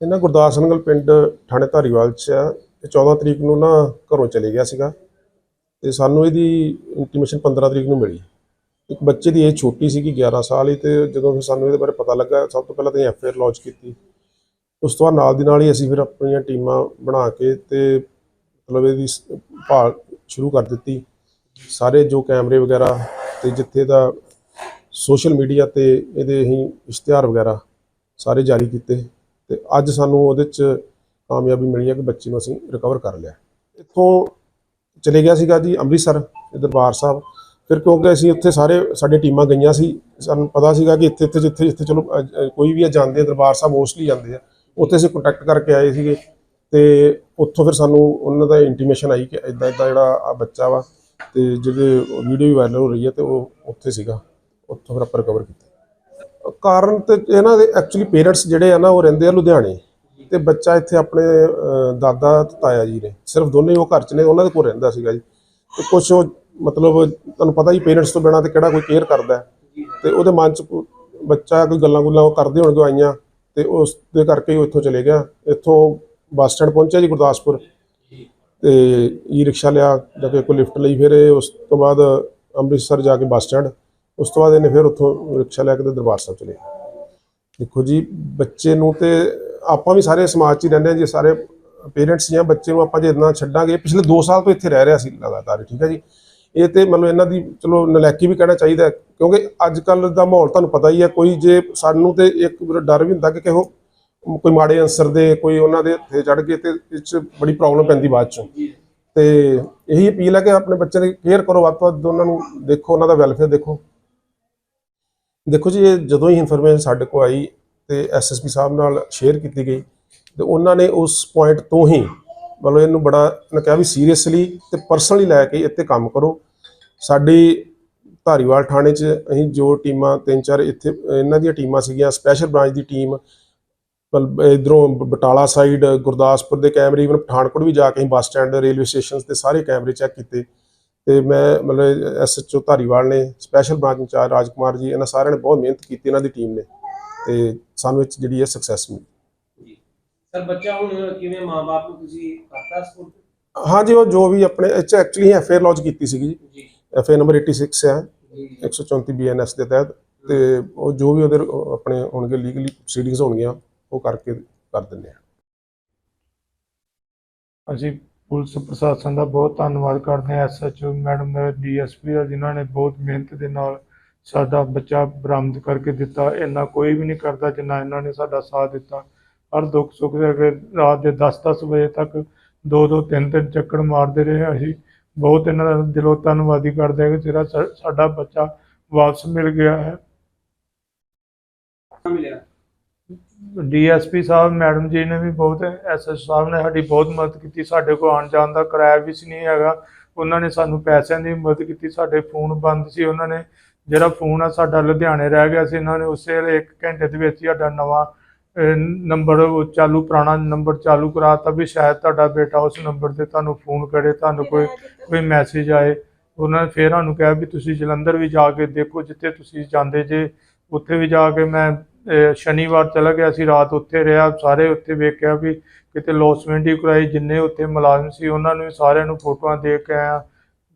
ਇਹਨਾਂ ਗੁਰਦਾਸ ਨਗਲ ਪਿੰਡ ਥਾਣੇ ਧਾਰੀਵਾਲ ਚ ਆ ਇਹ 14 ਤਰੀਕ ਨੂੰ ਨਾ ਘਰੋਂ ਚਲੇ ਗਿਆ ਸੀਗਾ ਤੇ ਸਾਨੂੰ ਇਹਦੀ ਇੰਟੀਮੇਸ਼ਨ 15 ਤਰੀਕ ਨੂੰ ਮਿਲੀ। ਇੱਕ ਬੱਚੇ ਦੀ ਇਹ ਛੋਟੀ ਸੀਗੀ 11 ਸਾਲ ਹੀ ਤੇ ਜਦੋਂ ਫਿਰ ਸਾਨੂੰ ਇਹਦੇ ਬਾਰੇ ਪਤਾ ਲੱਗਾ, ਸਭ ਤੋਂ ਪਹਿਲਾਂ ਤਾਂ ਐਫ ਆਈ ਆਰ ਲਾਂਚ ਕੀਤੀ। ਉਸ ਤੋਂ ਬਾਅਦ ਨਾਲ ਦੀ ਨਾਲ ਹੀ ਅਸੀਂ ਫਿਰ ਆਪਣੀਆਂ ਟੀਮਾਂ ਬਣਾ ਕੇ ਤੇ ਮਤਲਬ ਇਹਦੀ ਭਾਲ ਸ਼ੁਰੂ ਕਰ ਦਿੱਤੀ। ਸਾਰੇ ਜੋ ਕੈਮਰੇ ਵਗੈਰਾ ਤੇ ਜਿੱਥੇ ਦਾ ਸੋਸ਼ਲ ਮੀਡੀਆ ਤੇ ਇਹਦੇ ਅਸੀਂ ਇਸ਼ਤਿਹਾਰ ਵਗੈਰਾ ਸਾਰੇ ਜਾਰੀ ਕੀਤੇ। ਤੇ ਅੱਜ ਸਾਨੂੰ ਉਹਦੇ ਚ ਕਾਮਯਾਬੀ ਮਿਲੀ ਹੈ ਕਿ ਬੱਚੇ ਨੂੰ ਅਸੀਂ ਰਿਕਵਰ ਕਰ ਲਿਆ। ਇੱਥੋਂ ਚਲੇ ਗਿਆ ਸੀਗਾ ਜੀ ਅੰਮ੍ਰਿਤਸਰ ਤੇ ਦਰਬਾਰ ਸਾਹਿਬ। ਫਿਰ ਕਿਉਂਕਿ ਅਸੀਂ ਉੱਥੇ ਸਾਰੇ ਸਾਡੀਆਂ ਟੀਮਾਂ ਗਈਆਂ ਸੀ ਸਾਨੂੰ ਪਤਾ ਸੀਗਾ ਕਿ ਇੱਥੇ ਇੱਥੇ ਜਿੱਥੇ ਜਿੱਥੇ ਚਲੋ ਕੋਈ ਵੀ ਆ ਜਾਂਦੇ ਆ, ਦਰਬਾਰ ਸਾਹਿਬ ਮੋਸਟਲੀ ਜਾਂਦੇ ਆ। ਉੱਥੇ ਅਸੀਂ ਕੰਟੈਕਟ ਕਰਕੇ ਆਏ ਸੀਗੇ ਤੇ ਉੱਥੋਂ ਫਿਰ ਸਾਨੂੰ ਉਹਨਾਂ ਦਾ ਇੰਟੀਮੇਸ਼ਨ ਆਈ ਕਿ ਇਦਾਂ ਇਦਾਂ ਜਿਹੜਾ ਆ ਬੱਚਾ ਵਾ ਤੇ ਜਿਹਦੇ ਵੀਡੀਓ ਵੀ ਵਾਇਰਲ ਹੋ ਰਹੀ ਹੈ ਤੇ ਉਹ ਉੱਥੇ ਸੀਗਾ। ਉੱਥੋਂ ਫਿਰ ਆਪਾਂ ਰਿਕਵਰ ਕੀਤਾ। ਕਾਰਨ ਤੇ ਇਹਨਾਂ ਦੇ ਐਕਚੁਅਲੀ ਪੇਰੈਂਟਸ ਜਿਹੜੇ ਆ ਨਾ, ਉਹ ਰਹਿੰਦੇ ਆ ਲੁਧਿਆਣੇ ਤੇ ਬੱਚਾ ਇੱਥੇ ਆਪਣੇ ਦਾਦਾ ਤੇ ਤਾਇਆ ਜੀ ਨੇ। ਸਿਰਫ ਦੋਨੇ ਉਹ ਘਰ ਚ ਨੇ, ਉਹਨਾਂ ਦੇ ਕੋਲ ਰਹਿੰਦਾ ਸੀਗਾ ਜੀ। ਤੇ ਕੁਝ ਉਹ ਮਤਲਬ ਤੁਹਾਨੂੰ ਪਤਾ ਹੀ ਪੇਰੈਂਟਸ ਤੋਂ ਬਿਨਾਂ ਤੇ ਕਿਹੜਾ ਕੋਈ ਕੇਅਰ ਕਰਦਾ ਹੈ। ਤੇ ਉਹਦੇ ਮਨ ਚ ਬੱਚਾ ਕੋਈ ਗੱਲਾਂ ਗੁੱਲਾਂ ਉਹ ਕਰਦੇ ਹੋਣਗੇ ਆਈਆਂ ਤੇ ਉਸ ਦੇ ਕਰਕੇ ਉਹ ਇੱਥੋਂ ਚਲੇ ਗਿਆ। ਇੱਥੋਂ ਬੱਸ ਸਟੈਂਡ ਪਹੁੰਚਿਆ ਜੀ ਗੁਰਦਾਸਪੁਰ। ਤੇ ਈ ਰਿਕਸ਼ਾ ਲਿਆ, ਜਾ ਕੇ ਕੋਈ ਲਿਫਟ ਲਈ, ਫਿਰ ਉਸ ਤੋਂ ਬਾਅਦ ਅੰਮ੍ਰਿਤਸਰ ਜਾ ਕੇ ਬੱਸ ਸਟੈਂਡ। ਉਸ ਤੋਂ ਬਾਅਦ ਇਹਨੇ ਫਿਰ ਉੱਥੋਂ ਰਿਕਸ਼ਾ ਲੈ ਕੇ ਤੇ ਦਰਬਾਰ ਸਾਹਿਬ ਚਲੇ ਦੇਖੋ ਜੀ, ਬੱਚੇ ਨੂੰ ਤੇ ਆਪਾਂ ਵੀ ਸਾਰੇ ਸਮਾਜ 'ਚ ਹੀ ਰਹਿੰਦੇ ਹਾਂ ਜੀ, ਸਾਰੇ ਪੇਰੈਂਟਸ ਜਾਂ ਬੱਚੇ ਨੂੰ ਆਪਾਂ ਜੇ ਇਦਾਂ ਛੱਡਾਂਗੇ, ਪਿਛਲੇ 2 ਸਾਲ ਤੋਂ ਇੱਥੇ ਰਹਿ ਰਿਹਾ ਸੀ ਲਗਾਤਾਰ, ਠੀਕ ਹੈ ਜੀ। ਇਹ ਤੇ ਮਤਲਬ ਇਹਨਾਂ ਦੀ ਚਲੋ ਨਲੈਕੀ ਵੀ ਕਹਿਣਾ ਚਾਹੀਦਾ ਕਿਉਂਕਿ ਅੱਜ ਕੱਲ ਦਾ ਮਾਹੌਲ ਤੁਹਾਨੂੰ ਪਤਾ ਹੀ ਹੈ, ਕੋਈ ਜੇ ਸਾਨੂੰ ਤੇ ਇੱਕ ਡਰ ਵੀ ਹੁੰਦਾ ਕਿ ਕਿਹੋ, ਕੋਈ ਮਾੜੇ ਅੰਸਰ ਦੇ, ਕੋਈ ਉਹਨਾਂ ਦੇ ਹੱਥੇ ਚੜ ਗਏ ਤੇ ਇਸ 'ਚ ਬੜੀ ਪ੍ਰੋਬਲਮ ਪੈਂਦੀ ਬਾਅਦ ਚੋਂ। ਤੇ ਇਹੀ ਅਪੀਲ ਹੈ ਕਿ ਆਪਣੇ ਬੱਚਿਆਂ ਦੀ ਕੇਅਰ ਕਰੋ, ਵੱਧ ਤੋਂ ਵੱਧ ਉਹਨਾਂ ਨੂੰ ਦੇਖੋ, ਉਹਨਾਂ ਦਾ ਵੈਲਫੇਅਰ ਦੇਖੋ। ਦੇਖੋ ਜੀ, ਇਹ ਜਦੋਂ ਹੀ ਇਨਫੋਰਮੇਸ਼ਨ ਸਾਡੇ ਕੋਲ ਆਈ ਤੇ ਐਸਐਸਪੀ ਸਾਹਿਬ ਨਾਲ ਸ਼ੇਅਰ ਕੀਤੀ ਗਈ, ਤੇ ਉਹਨਾਂ ਨੇ ਉਸ ਪੁਆਇੰਟ ਤੋਂ ਹੀ ਮਤਲਬ ਇਹਨੂੰ ਬੜਾ ਉਹਨੇ ਕਿਹਾ ਵੀ ਸੀਰੀਅਸਲੀ ਤੇ ਪਰਸਨਲੀ ਲੈ ਕੇ ਇੱਥੇ ਕੰਮ ਕਰੋ। ਸਾਡੀ ਧਾਰੀਵਾਲ ਥਾਣੇ 'ਚ ਅਸੀਂ ਜੋ ਟੀਮਾਂ, ਤਿੰਨ ਚਾਰ ਇੱਥੇ, ਇਹਨਾਂ ਦੀਆਂ ਟੀਮਾਂ ਸੀਗੀਆਂ ਸਪੈਸ਼ਲ ਬ੍ਰਾਂਚ ਦੀ ਟੀਮ ਇਧਰੋਂ ਬਟਾਲਾ ਸਾਈਡ ਗੁਰਦਾਸਪੁਰ ਦੇ ਕੈਮਰੇ ਇਵਨ ਪਠਾਨਕੋਟ ਵੀ ਜਾ ਕੇ ਅਸੀਂ ਬੱਸ ਸਟੈਂਡ, ਰੇਲਵੇ ਸਟੇਸ਼ਨਸ ਤੇ ਸਾਰੇ ਕੈਮਰੇ ਚੈੱਕ ਕੀਤੇ। ਤੇ ਮੈਂ ਮਤਲਬ ਐਸਐਚਓ ਧਾਰੀਵਾਲ ਨੇ ਸਪੈਸ਼ਲ ਬ੍ਰਾਂਚ ਇੰਚਾਰਜ ਰਾਜਕੁਮਾਰ ਜੀ ਇਹਨਾਂ ਸਾਰਿਆਂ ਨੇ ਬਹੁਤ ਮਿਹਨਤ ਕੀਤੀ ਇਹਨਾਂ ਦੀ ਟੀਮ ਨੇ ਤੇ ਸਾਨੂੰ ਇਹ 'ਚ ਜਿਹੜੀ ਹੈ ਸਕਸੈਸ ਮਿਲੀ। ਜੀ। ਸਰ ਬੱਚਾ ਹੁਣ ਕਿਵੇਂ ਮਾਂ-ਬਾਪ ਨੂੰ ਤੁਸੀਂ ਕਰਤਾ ਸਪੋਰਟ ਹਾਂਜੀ ਉਹ ਜੋ ਵੀ ਆਪਣੇ ਐਕਚੁਅਲੀ ਐਫਆਈਆਰ ਲੌਂਚ ਕੀਤੀ ਸੀਗੀ ਜੀ। ਐਫਆਈਆਰ ਨੰਬਰ 86 ਹੈ ਜੀ। 134 ਬੀਐਨਐਸ ਦੇ ਤਹਿਤ ਤੇ ਉਹ ਜੋ ਵੀ ਉਹਦੇ ਉਹ ਆਪਣੇ ਹੋਣਗੇ ਲੀਗਲੀ ਪ੍ਰੋਸੀਡਿੰਗਸ ਹੋਣਗੀਆਂ ਉਹ ਕਰਕੇ ਕਰ ਦਿੰਦੇ ਆ। ਅਸੀਂ ਪੁਲਿਸ ਪ੍ਰਸ਼ਾਸਨ ਦਾ ਬਹੁਤ ਧੰਨਵਾਦ ਕਰਦੇ ਹਾਂ ਐਸਐਚਓ ਮੈਡਮ ਦਾ ਡੀਐਸਪੀ ਦਾ, ਜਿਨ੍ਹਾਂ ਨੇ ਬਹੁਤ ਮਿਹਨਤ ਦੇ ਨਾਲ ਸਾਡਾ ਬੱਚਾ ਬਰਾਮਦ ਕਰਕੇ ਦਿੱਤਾ। ਇੰਨਾ ਕੋਈ ਵੀ ਨਹੀਂ ਕਰਦਾ ਜਿੰਨਾ ਇਹਨਾਂ ਨੇ ਸਾਡਾ ਸਾਥ ਦਿੱਤਾ। ਹਰ ਦੁੱਖ ਸੁੱਖ ਦੇ ਅੱਗੇ ਰਾਤ ਦੇ 10-10 ਵਜੇ ਤੱਕ ਦੋ ਦੋ ਤਿੰਨ ਤਿੰਨ ਚੱਕਰ ਮਾਰਦੇ ਰਹੇ ਅਸੀਂ। ਬਹੁਤ ਇਹਨਾਂ ਦਾ ਦਿਲੋਂ ਧੰਨਵਾਦੀ ਕਰਦੇ ਹਾਂ ਕਿ ਜਿਹੜਾ ਸਾਡਾ ਬੱਚਾ ਵਾਪਸ ਮਿਲ ਗਿਆ ਹੈ। ਮਿਲਿਆ। ਡੀਐਸਪੀ ਸਾਹਿਬ, ਮੈਡਮ ਜੀ ਨੇ ਵੀ ਬਹੁਤ ਐਸਐਸ ਸਾਹਿਬ ਨੇ ਸਾਡੀ ਬਹੁਤ ਮਦਦ ਕੀਤੀ, ਸਾਡੇ ਕੋਲ ਆਉਣ ਜਾਣ ਦਾ ਕਿਰਾਇਆ ਵੀ ਸੀ ਨਹੀਂ ਹੈਗਾ। ਉਹਨਾਂ ਨੇ ਸਾਨੂੰ ਪੈਸਿਆਂ ਦੀ ਮਦਦ ਕੀਤੀ, ਸਾਡੇ ਫੋਨ ਬੰਦ ਸੀ ਉਹਨਾਂ ਨੇ। ਜਿਹੜਾ ਫੋਨ ਆ ਸਾਡਾ ਲੁਧਿਆਣੇ ਰਹਿ ਗਿਆ ਸੀ, ਇਹਨਾਂ ਨੇ ਉਸੇ ਵੇਲੇ 1 ਘੰਟੇ ਦੇ ਵਿੱਚ ਹੀ ਸਾਡਾ ਨਵਾਂ ਨੰਬਰ ਚਾਲੂ, ਪੁਰਾਣਾ ਨੰਬਰ ਚਾਲੂ ਕਰਾਤਾ ਵੀ ਸ਼ਾਇਦ ਤੁਹਾਡਾ ਬੇਟਾ ਉਸ ਨੰਬਰ ਤੇ ਤੁਹਾਨੂੰ ਫੋਨ ਕਰੇ, ਤੁਹਾਨੂੰ ਕੋਈ ਕੋਈ ਮੈਸੇਜ ਆਏ। ਉਹਨਾਂ ਨੇ ਫਿਰ ਸਾਨੂੰ ਕਿਹਾ ਵੀ ਤੁਸੀਂ ਜਲੰਧਰ ਵੀ ਜਾ ਕੇ ਦੇਖੋ, ਜਿੱਥੇ ਤੁਸੀਂ ਜਾਂਦੇ ਜੇ, ਉੱਥੇ ਵੀ ਜਾ ਕੇ ਮੈਂ ਸ਼ਨੀਵਾਰ ਚਲਾ ਗਿਆ ਸੀ ਰਾਤ ਉੱਥੇ ਰਿਹਾ ਸਾਰੇ ਉੱਥੇ ਵੇਖਿਆ ਵੀ ਕਿਤੇ ਲੌਸਮੈਂਟ ਹੀ ਕਰਾਈ ਜਿੰਨੇ ਉੱਥੇ ਮੁਲਾਜ਼ਮ ਸੀ ਉਹਨਾਂ ਨੂੰ ਵੀ ਸਾਰਿਆਂ ਨੂੰ ਫੋਟੋਆਂ ਦੇ ਕੇ ਆਇਆ।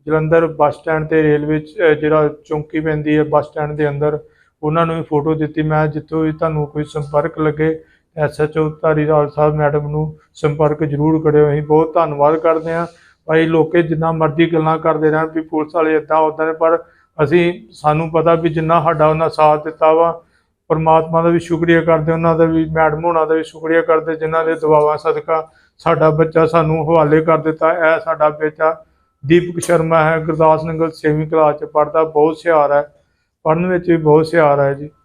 ਜਲੰਧਰ ਬੱਸ ਸਟੈਂਡ ਤੇ ਰੇਲਵੇ 'ਚ, ਜਿਹੜਾ ਚੌਂਕੀ ਪੈਂਦੀ ਹੈ ਬੱਸ ਸਟੈਂਡ ਦੇ ਅੰਦਰ ਉਹਨਾਂ ਨੂੰ ਵੀ ਫੋਟੋ ਦਿੱਤੀ। ਮੈਂ ਜਿੱਥੋਂ ਵੀ ਤੁਹਾਨੂੰ ਕੋਈ ਸੰਪਰਕ ਲੱਗੇ ਐਸਐਚਓ ਧਾਰੀਵਾਲ ਸਾਹਿਬ ਮੈਡਮ ਨੂੰ ਸੰਪਰਕ ਜ਼ਰੂਰ ਕਰਿਓ। ਅਸੀਂ ਬਹੁਤ ਧੰਨਵਾਦ ਕਰਦੇ ਹਾਂ। ਭਾਈ ਲੋਕੇ ਜਿੰਨਾ ਮਰਜ਼ੀ ਗੱਲਾਂ ਕਰਦੇ ਰਹਿਣ ਵੀ ਪੁਲਿਸ ਵਾਲੇ ਇਦਾਂ ਉਦਾਂ ਨੇ ਪਰ ਅਸੀਂ ਸਾਨੂੰ ਪਤਾ ਵੀ ਜਿੰਨਾ ਸਾਡਾ ਉਹਨਾਂ ਸਾਥ ਦਿੱਤਾ ਵਾ ਪਰਮਾਤਮਾ ਦਾ ਵੀ ਸ਼ੁਕਰੀਆ ਕਰਦੇ ਉਹਨਾਂ ਦਾ ਵੀ, ਮੈਡਮ ਹੋਣਾ ਦਾ ਵੀ ਸ਼ੁਕਰੀਆ ਕਰਦੇ ਜਿਨ੍ਹਾਂ ਦੇ ਦੁਆਵਾਂ ਸਦਕਾ ਸਾਡਾ ਬੱਚਾ ਸਾਨੂੰ ਹਵਾਲੇ ਕਰ ਦਿੱਤਾ। ਇਹ ਸਾਡਾ ਬੱਚਾ ਦੀਪਕ ਸ਼ਰਮਾ ਹੈ, ਗੁਰਦਾਸ ਨਗਰ 6ਵੀਂ ਕਲਾਸ ਚ ਪੜ੍ਹਦਾ, ਬਹੁਤ ਹੁਸ਼ਿਆਰ ਹੈ। ਪੜ੍ਹਨ ਵਿੱਚ ਵੀ ਬਹੁਤ ਹੁਸ਼ਿਆਰ ਹੈ ਜੀ।